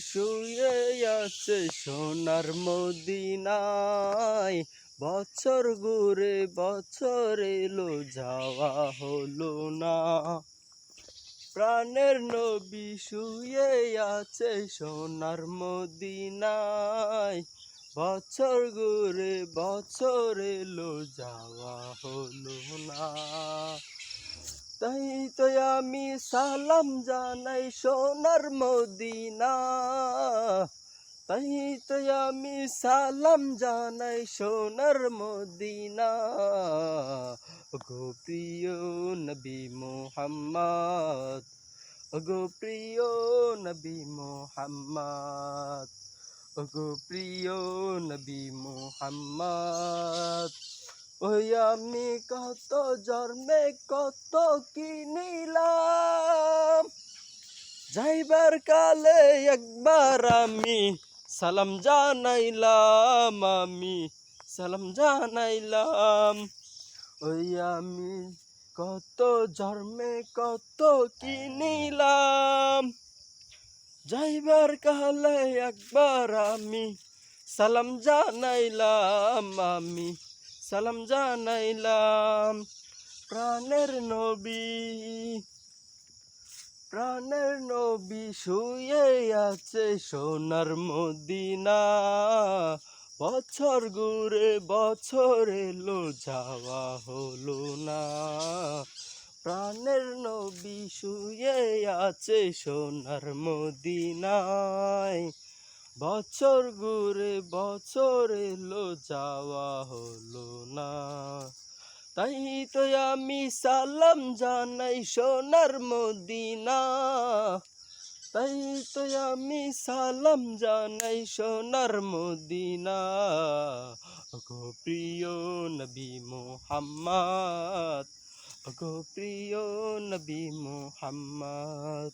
শুয়ে আছে সোনার মদিনায়। বছর ঘুরে বছর এলো, যাওয়া হলো না। প্রাণের নবী শুয়ে আছে সোনার মদিনায়। বছর ঘুরে বছর এলো, যাওয়া হলো না। তাই তো আমি সালাম জানাই সোনার মদিনা। তাই তো আমি সালাম জানাই সোনার মদিনা। গো প্রিয় নবী মোহাম্মদ গো প্রিয় নবী মোহাম্মদ গো প্রিয় নবী মোহাম্মদ। ওই আমি কত জন্মে কত কিনিলাম যাইবার কালে একবার আমি সালাম জানাইলাম, আমি সালাম জানাইলাম। ওই আমি কত জন্মে কত কিনিলাম যাইবার কালে একবার আমি সালাম জানাইলাম, আমি সালাম জানাইলাম প্রাণের নবী প্রাণের নবী শুয়ে আছে সোনার মদিনা। বছর ঘুরে বছর এলো, যাওয়া হলো না। প্রাণের নবী শুয়ে আছে সোনার মদিনায়। বছর ঘুরে বছর এলো, যাওয়া হলো না। তাই তো আমি সালাম জানাই সোনার মদিনা। তাই তো আমি সালাম জানাই সোনার মদিনা। গো প্রিয় নবী মোহাম্মদ গো প্রিয় নবী মোহাম্মদ।